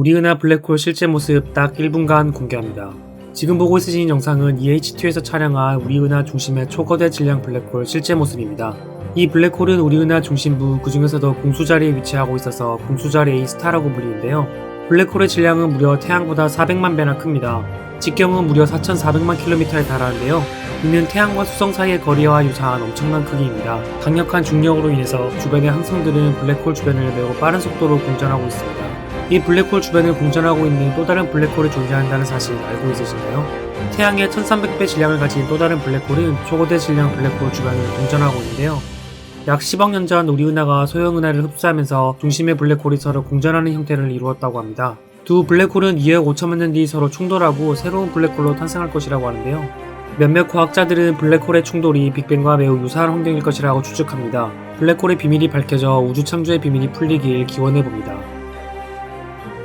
우리 은하 블랙홀 실제 모습 딱 1분간 공개합니다. 지금 보고 있으신 영상은 EH2에서 촬영한 우리 은하 중심의 초거대 질량 블랙홀 실제 모습입니다. 이 블랙홀은 우리 은하 중심부 그 중에서도 공수자리에 위치하고 있어서 공수자리 A 스타라고 불리는데요. 블랙홀의 질량은 무려 태양보다 400만 배나 큽니다. 직경은 무려 4,400만 킬로미터에 달하는데요. 이는 태양과 수성 사이의 거리와 유사한 엄청난 크기입니다. 강력한 중력으로 인해서 주변의 항성들은 블랙홀 주변을 매우 빠른 속도로 공전하고 있습니다. 이 블랙홀 주변을 공전하고 있는 또 다른 블랙홀이 존재한다는 사실 알고 있으신가요? 태양의 1300배 질량을 가진 또 다른 블랙홀은 초고대 질량 블랙홀 주변을 공전하고 있는데요. 약 10억 년 전 우리 은하가 소형 은하를 흡수하면서 중심의 블랙홀이 서로 공전하는 형태를 이루었다고 합니다. 두 블랙홀은 2억 5천만 년 뒤 서로 충돌하고 새로운 블랙홀로 탄생할 것이라고 하는데요. 몇몇 과학자들은 블랙홀의 충돌이 빅뱅과 매우 유사한 환경일 것이라고 추측합니다. 블랙홀의 비밀이 밝혀져 우주 창조의 비밀이 풀리길 기원해 봅니다.